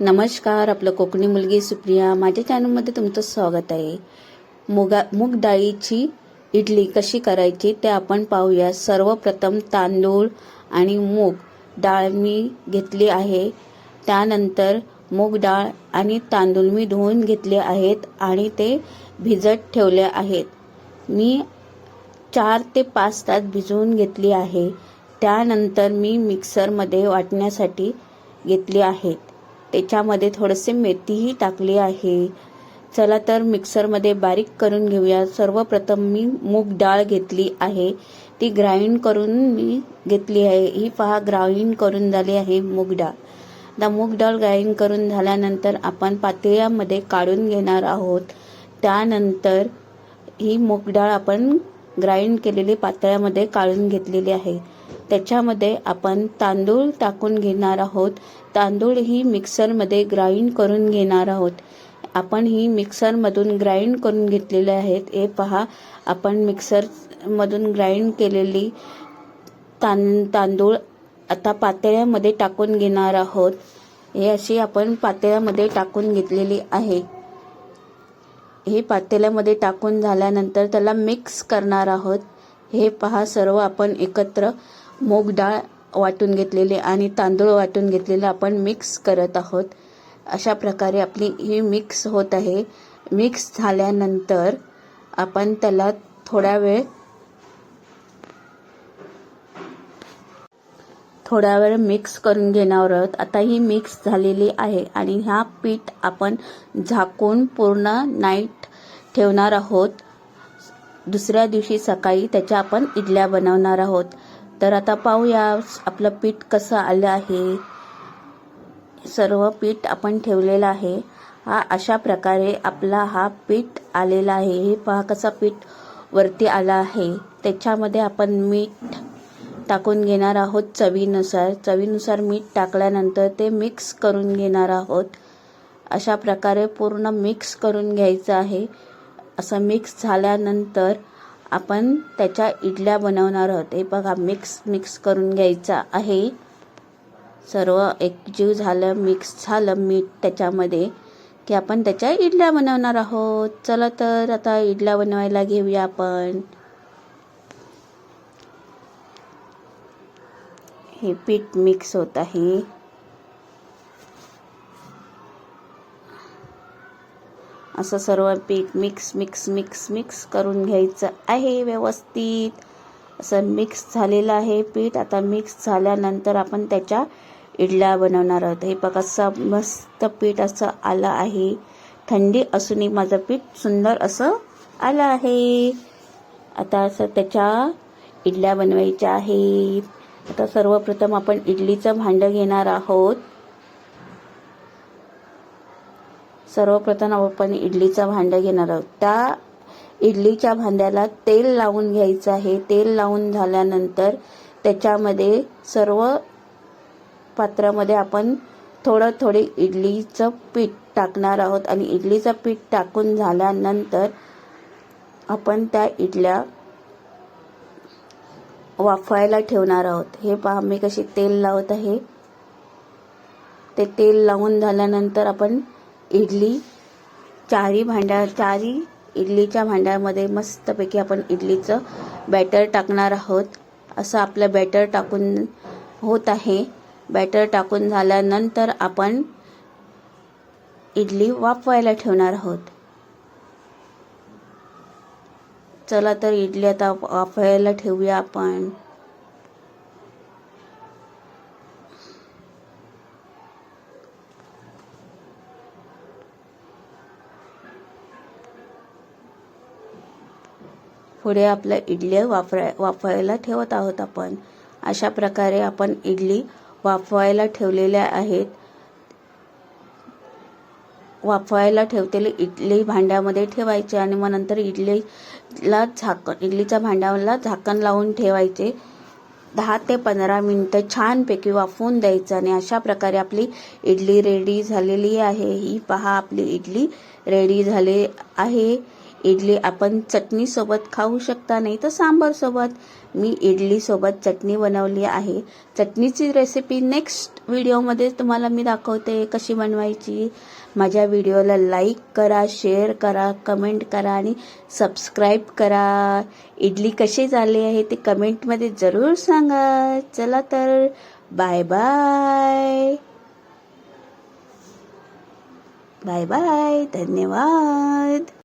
नमस्कार आपलं कोकणी मुलगी सुप्रिया. माझ्या चॅनलमध्ये तुमचं स्वागत आहे. मुगा मूग डाळीची इडली कशी करायची ते आपण पाहूया. सर्वप्रथम तांदूळ आणि मूग डाळ मी घेतली आहे. त्यानंतर मूग डाळ आणि तांदूळ मी धुवून घेतले आहेत आणि ते भिजत ठेवले आहेत. मी चार ते पाच तास भिजवून घेतली आहे. त्यानंतर मी मिक्सरमध्ये वाटण्यासाठी घेतली आहेत. त्याच्यामध्ये थोडेसे मेथीही टाकली आहे. चला तर मिक्सरमध्ये बारीक करून घेऊया. सर्वप्रथम मी मूग डाळ घेतली आहे. ती ग्राइंड करून मी घेतली आहे. ही पहा ग्राइंड करून झाली आहे मूग डाळ. आता मूग डाळ ग्राइंड करून झाल्यानंतर आपण पातेल्यामध्ये काढून घेणार आहोत. त्यानंतर ही मूग डाळ आपण ग्राइंड केलेली पातळ्यामध्ये काढून घेतलेली आहे. त्याच्यामध्ये आपण तांदूळ टाकून घेणार आहोत. तांदूळ ही मिक्सरमध्ये ग्राइंड करून घेणार आहोत. आपण ही मिक्सरमधून ग्राइंड करून घेतलेले आहेत. हे पहा आपण मिक्सरमधून ग्राइंड केलेली तां तांदूळ आता पातळ्यामध्ये टाकून घेणार आहोत. हे अशी आपण पातळ्यामध्ये टाकून घेतलेली आहे. हे पातेल्यामध्ये टाकून झाल्यानंतर त्याला मिक्स करणार आहोत. हे पहा सर्व आपण एकत्र मूग डाळ वाटून घेतलेले आणि तांदूळ वाटून घेतलेले आपण मिक्स करत आहोत. अशा प्रकारे आपली ही मिक्स होत आहे. मिक्स झाल्यानंतर आपण त्याला थोडा वेळ थोडा वेळ मिक्स करून घेणार आहोत. आता ही मिक्स झालेली आहे आणि ह्या पीठ आपण झाकून पूर्ण नाईट ठेवणार आहोत. दुसऱ्या दिवशी सकाळी त्याच्या आपण इडल्या बनवणार आहोत. तर आता पाहूया आपलं पीठ कसं आलं आहे. सर्व पीठ आपण ठेवलेलं आहे. हा अशा प्रकारे आपला हा पीठ आलेला आहे. हे पहा कसा पीठ वरती आला आहे. त्याच्यामध्ये आपण मीठ टाकून घेणार आहोत चवीनुसार. चवीनुसार मीठ टाकल्यानंतर ते मिक्स करून घेणार आहोत. अशा प्रकारे पूर्ण मिक्स करून घ्यायचं आहे. असं मिक्स झाल्यानंतर आपण त्याच्या इडल्या बनवणार आहोत. हे बघा मिक्स मिक्स करून घ्यायचा आहे. सर्व एकजीव झालं मिक्स झालं मीठ त्याच्यामध्ये की आपण त्याच्या इडल्या बनवणार आहोत. चला तर आता इडल्या बनवायला घेऊया आपण. हे पीठ मिक्स होत आहे. असं सर्व पीठ मिक्स मिक्स मिक्स मिक्स करून घ्यायचं आहे व्यवस्थित. असं मिक्स झालेलं आहे पीठ. आता मिक्स झाल्यानंतर आपण त्याच्या इडल्या बनवणार आहोत. हे बघा असं मस्त पीठ असं आलं आहे. थंडी असूनही माझं पीठ सुंदर असं आलं आहे. आता असं त्याच्या इडल्या बनवायच्या आहेत. आता सर्वप्रथम आपण इडलीचं भांडं घेणार आहोत. सर्वप्रथम आपण इडलीचं भांडं घेणार आहोत. त्या इडलीच्या भांड्याला तेल लावून घ्यायचं आहे. तेल लावून झाल्यानंतर त्याच्यामध्ये सर्व पात्रामध्ये आपण थोडं थोडे इडलीचं पीठ टाकणार आहोत. आणि इडलीचं पीठ टाकून झाल्यानंतर आपण त्या इडल्या वाफवायला ठेवणार आहोत. हे पहा मी कशी तेल लावत आहे. ते तेल लावून झाल्यानंतर आपण इडली चारी भांड्या चारी इडलीच्या भांड्यामध्ये मस्तपैकी आपण इडलीचं बॅटर टाकणार आहोत. असं आपलं बॅटर टाकून होत आहे. बॅटर टाकून झाल्यानंतर आपण इडली वाफवायला ठेवणार आहोत. चला तर इडली आता वाफवायला ठेवूया आपण. पुढे आपल्या इडली वाफरा वाफवायला ठेवत आहोत आपण. अशा प्रकारे आपण इडली वाफवायला ठेवलेल्या आहेत. वाफवायला ठेवतेले. इडली भांड्यामध्ये ठेवायचे आणि मग नंतर इडलीला झाकण इडलीच्या भांड्याला झाकण लावून ठेवायचे. दहा ते पंधरा मिनटं छानपैकी वाफवून द्यायचं आणि अशा प्रकारे आपली इडली रेडी झालेली आहे. ही पहा आपली इडली रेडी झाली आहे. इडली आपण चटणीसोबत खाऊ शकता नाही तर सांबारसोबत मी इडलीसोबत चटणी बनवली आहे. चटणीची रेसिपी नेक्स्ट व्हिडिओमध्ये तुम्हाला मी दाखवते कशी बनवायची. माझ्या व्हिडिओला लाईक करा शेअर करा कमेंट करा आणि सबस्क्राईब करा. इडली कशी झाली आहे ते कमेंटमध्ये जरूर सांगा. चला तर बाय बाय बाय बाय धन्यवाद.